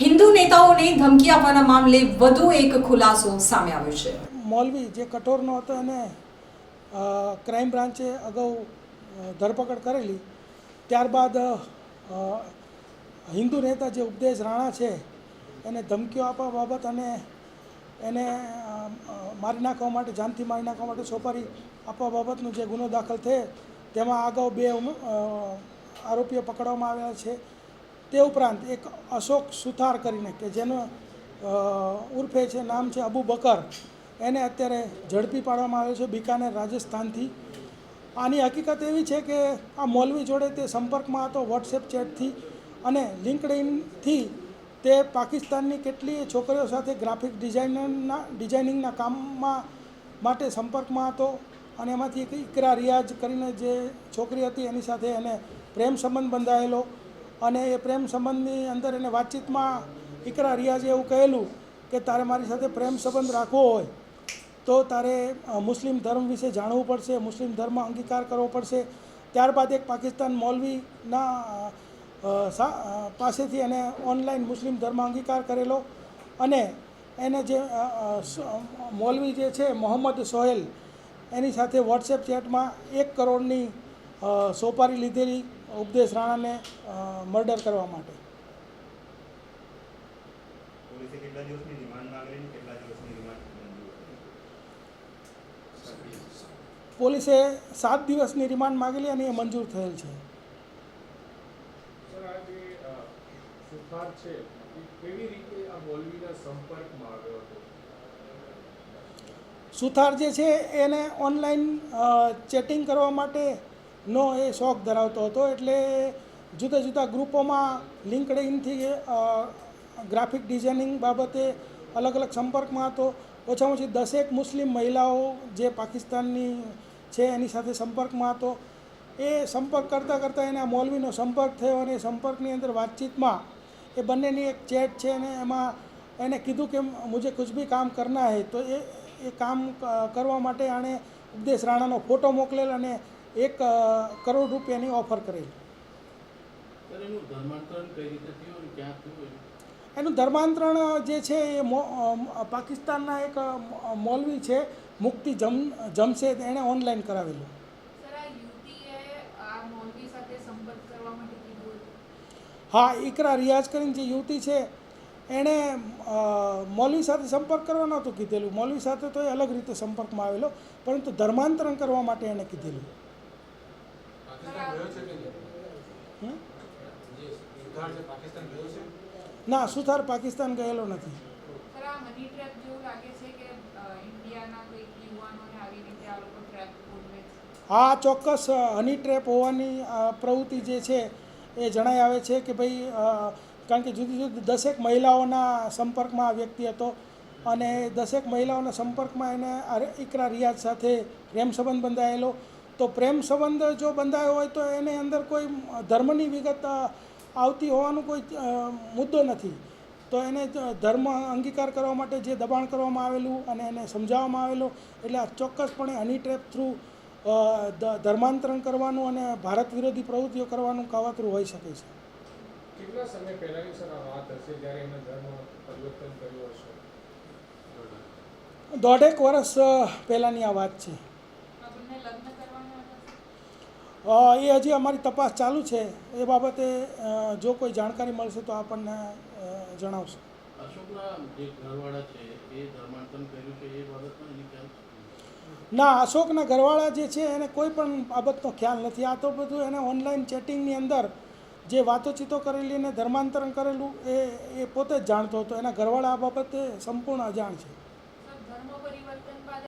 હિન્દુ નેતાઓને ધમકી આપવાના મામલે વધુ એક ખુલાસો સામે આવ્યો છે. મૌલવી જે કઠોરનો હતો એને અ, ક્રાઇમ બ્રાન્ચે અગાઉ ધરપકડ કરેલી. ત્યારબાદ હિન્દુ નેતા જે ઉપદેશ રાણા છે એને ધમકીઓ આપવા બાબત અને એને મારી નાખવા માટે જાનથી મારી નાખવા માટે સોપારી આપવા બાબતનો જે ગુનો દાખલ થયો તેમાં અગાઉ બે આરોપીઓ પકડવામાં આવ્યા છે. તે ઉપરાંત એક અશોક સુથાર કરીને કે જેનો ઉર્ફે છે, નામ છે અબુ બકર, એને અત્યારે ઝડપી પાડવામાં આવ્યો છે બિકાનેર રાજસ્થાનથી. આની હકીકત એવી છે કે આ મૌલવી જોડે તે સંપર્કમાં હતો વોટ્સએપ ચેટથી અને લિંકડઇનથી તે પાકિસ્તાનની કેટલીય છોકરીઓ સાથે ગ્રાફિક ડિઝાઇનરના ડિઝાઇનિંગના કામમાં માટે સંપર્કમાં હતો અને એમાંથી એક ઇકરા રિયાઝ કરીને જે છોકરી હતી એની સાથે એને પ્રેમ સંબંધ બંધાયેલો. અને એ પ્રેમ સંબંધની અંદર એને વાતચીતમાં ઇકરા રિયાઝે એવું કહેલું કે તારે મારી સાથે પ્રેમ સંબંધ રાખવો હોય તો તારે મુસ્લિમ ધર્મ વિશે જાણવું પડશે, મુસ્લિમ ધર્મ અંગીકાર કરવો પડશે. ત્યારબાદ એક પાકિસ્તાન મૌલવીના પાસેથી એને ઓનલાઈન મુસ્લિમ ધર્મ અંગીકાર કરેલો અને એને જે મૌલવી જે છે, મોહમ્મદ સોહેલ, એની સાથે વોટ્સએપ ચેટમાં એક કરોડની સોપારી લીધેલી ઉપદેશ રાણાને મર્ડર કરવા માટે. પોલીસે સાત દિવસની રિમાન્ડ માગેલી અને એ મંજૂર થયેલ છે. સુથાર જે છે એને ઓનલાઈન ચેટિંગ કરવા નો એ શોખ ધરાવતો હતો એટલે જુદા જુદા ગ્રુપોમાં લિંકડ ઇનથી ગ્રાફિક ડિઝાઇનિંગ બાબતે અલગ અલગ સંપર્કમાં હતો. ઓછામાં ઓછી દસેક મુસ્લિમ મહિલાઓ જે પાકિસ્તાનની છે એની સાથે સંપર્કમાં હતો. એ સંપર્ક કરતાં કરતાં એના મૌલવીનો સંપર્ક થયો અને સંપર્કની અંદર વાતચીતમાં એ બંનેની એક ચેટ છે અને એમાં એને કીધું કે મુજે કુછ બી કામ કરના હે. તો એ એ કામ કરવા માટે આણે ઉપદેશ રાણાનો ફોટો મોકલેલ અને એક કરોડ રૂપિયાની ઓફર કરેલી એનું ધર્માંતરણ કઈ રીતે થયું અને ક્યાં થયું એ? એનું ધર્માંતરણ જે છે એ પાકિસ્તાનના એક મૌલવી છે મુક્તિ જમ જમશેદ એણે ઓનલાઈન કરાવેલું સર આ યુવતીએ આ મૌલવી સાથે સંપર્ક કરવા માટે કીધું હતું હા ઇકરા રિયાઝ કરીને જે યુવતી છે એણે મૌલવી સાથે સંપર્ક કરવા નહોતું કીધેલું મૌલવી સાથે તો એ અલગ રીતે સંપર્કમાં આવેલો પરંતુ ધર્માંતરણ કરવા માટે એણે કીધેલું? ના સુથાર પાકિસ્તાન ગયેલો નથી? હા ચોક્કસ હની ટ્રેપ હોવાની પ્રવૃત્તિ જે છે એ જણાઈ આવે છે કે ભાઈ કારણ કે જુદી જુદી દસેક મહિલાઓના સંપર્કમાં આ વ્યક્તિ હતો અને દસેક મહિલાઓના સંપર્કમાં એને ઇકરા રિયાઝ સાથે પ્રેમ સંબંધ બંધાયેલો. તો પ્રેમ સંબંધ જો બંધાયો હોય તો એની અંદર કોઈ ધર્મની વિગત આવતી હોવાનો કોઈ મુદ્દો નથી. તો એને ધર્મ અંગીકાર કરવા માટે જે દબાણ કરવામાં આવેલું અને એને સમજાવવામાં આવેલું એટલે આ ચોક્કસપણે હની ટ્રેપ થ્રુ ધર્માંતરણ કરવાનું અને ભારત વિરોધી પ્રવૃત્તિઓ કરવાનું કાવતરું હોઈ શકે છે. કેટલા સમય પહેલાંની સર આ વાત હશે જ્યારે એમણે ધર્મ પરિવર્તન કર્યું હશે? દોઢેક વર્ષ પહેલાંની આ વાત છે આ બંને લગ્ન કરવાના હતા અ, એ હજી અમારી તપાસ ચાલુ છે. એ બાબતે જો કોઈ જાણકારી મળશે તો આપણને જણાવશે? ના અશોકના ઘરવાળા જે છે એને કોઈ પણ બાબતનો ખ્યાલ નથી. આ તો બધું એને ઓનલાઈન ચેટિંગની અંદર જે વાતોચીતો કરેલી અને ધર્માંતરણ કરેલું એ એ પોતે જ જાણતો હતો. એના ઘરવાળા આ બાબતે સંપૂર્ણ અજાણ છે.